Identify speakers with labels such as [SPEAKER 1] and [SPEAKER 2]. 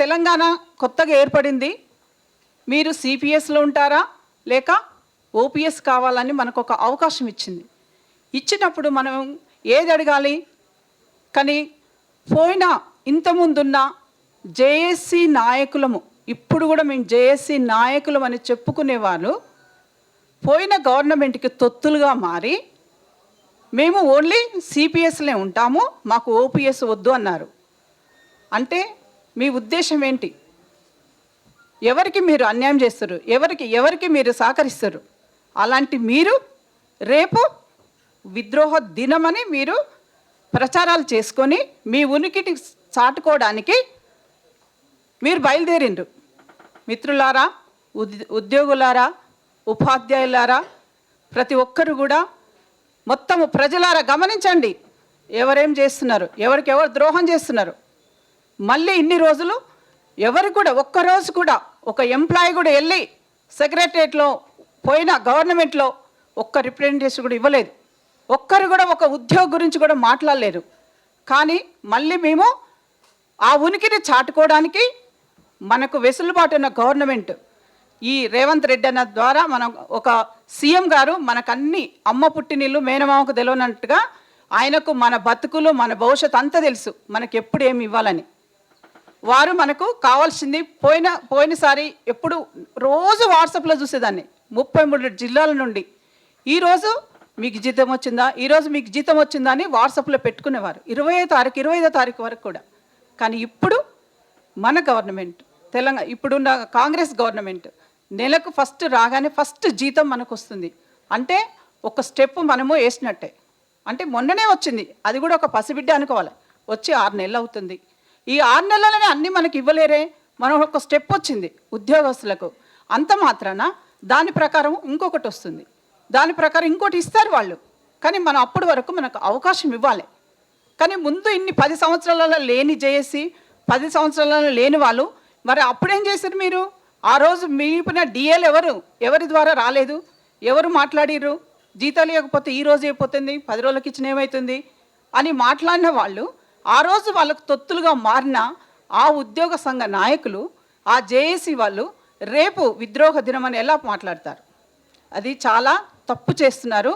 [SPEAKER 1] తెలంగాణ కొత్తగా ఏర్పడింది. మీరు సిపిఎస్లో ఉంటారా? లేక ఓపీఎస్ కావాలని మనకు ఒక అవకాశం ఇచ్చింది. ఇచ్చినప్పుడు మనం ఏది అడగాలి? కానీ పోయిన ఇంతకుముందున్న జేఏసీ నాయకులము ఇప్పుడు కూడా మేము జేఏసీ నాయకులం అని చెప్పుకునేవారు పోయిన గవర్నమెంట్కి తొత్తులుగా మారి మేము ఓన్లీ సిపిఎస్లే ఉంటాము మాకు ఓపీఎస్ వద్దు అన్నారు. అంటే మీ ఉద్దేశం ఏంటి? ఎవరికి మీరు అన్యాయం చేస్తారు? ఎవరికి ఎవరికి మీరు సహకరిస్తారు? అలాంటి మీరు రేపు విద్రోహ దినమని మీరు ప్రచారాలు చేసుకొని మీ ఉనికిని చాటుకోవడానికి మీరు బయలుదేరిండ్రు. మిత్రులారా ఉద్ ఉద్యోగులారా ఉపాధ్యాయులారా ప్రతి ఒక్కరు కూడా మొత్తము ప్రజలారా గమనించండి. ఎవరేం చేస్తున్నారు? ఎవరికి ఎవరు ద్రోహం చేస్తున్నారు? మళ్ళీ ఇన్ని రోజులు ఎవరు కూడా ఒక్కరోజు కూడా ఒక ఎంప్లాయీ కూడా వెళ్ళి సెక్రటరియట్లో పోయిన గవర్నమెంట్లో ఒక్క రిప్రజెంటేషన్ కూడా ఇవ్వలేదు. ఒక్కరు కూడా ఒక ఉద్యోగం గురించి కూడా మాట్లాడలేరు కానీ మళ్ళీ మేము ఆ ఉనికిని చాటుకోవడానికి మనకు వెసులుబాటు ఉన్న గవర్నమెంట్ ఈ రేవంత్ రెడ్డి అన్న ద్వారా మనం ఒక సీఎం గారు మనకన్నీ అమ్మ పుట్టినీళ్ళు మేనమామకు తెలియనట్టుగా ఆయనకు మన బతుకులు మన భవిష్యత్ అంతా తెలుసు. మనకి ఎప్పుడు ఏమి ఇవ్వాలని. వారు మనకు కావాల్సింది పోయిన పోయినసారి ఎప్పుడు రోజు వాట్సాప్లో చూసేదాన్ని. ముప్పై మూడు జిల్లాల నుండి. ఈరోజు మీకు జీతం వచ్చిందా? ఈరోజు మీకు జీతం వచ్చిందా అని వాట్సాప్లో పెట్టుకునేవారు. ఇరవై తారీఖు ఇరవై ఐదో తారీఖు వరకు కూడా. కానీ ఇప్పుడు మన గవర్నమెంట్ తెలంగాణ ఇప్పుడున్న కాంగ్రెస్ గవర్నమెంట్ నెలకు ఫస్ట్ రాగానే ఫస్ట్ జీతం మనకు వస్తుంది. అంటే ఒక స్టెప్ మనము వేసినట్టే. అంటే మొన్ననే వచ్చింది. అది కూడా ఒక పసిబిడ్డ అనుకోవాలి. వచ్చి ఆరు నెలలు అవుతుంది. ఈ ఆరు నెలలనే అన్నీ మనకి ఇవ్వలేరే? మనం ఒక స్టెప్ వచ్చింది ఉద్యోగస్తులకు. అంత మాత్రాన దాని ప్రకారం ఇంకొకటి వస్తుంది. దాని ప్రకారం ఇంకోటి ఇస్తారు వాళ్ళు. కానీ మనం అప్పటి వరకు మనకు అవకాశం ఇవ్వాలి. కానీ ముందు ఇన్ని పది సంవత్సరాలలో లేని జేఏసి పది సంవత్సరాలలో లేని వాళ్ళు మరి అప్పుడేం చేశారు మీరు? ఆ రోజు మీపిన డిఎల్ ఎవరు? ఎవరి ద్వారా రాలేదు? ఎవరు మాట్లాడిర్రు? జీతాలు ఇవ్వకపోతే ఈ రోజు అయిపోతుంది పది రోజులకి ఇచ్చిన ఏమవుతుంది అని మాట్లాడిన వాళ్ళు ఆ రోజు వాళ్ళకు తొత్తులుగా మారిన ఆ ఉద్యోగ సంఘ నాయకులు ఆ జేఏసీ వాళ్ళు రేపు విద్రోహ దినం అని ఎలా మాట్లాడతారు? అది చాలా తప్పు చేస్తున్నారు.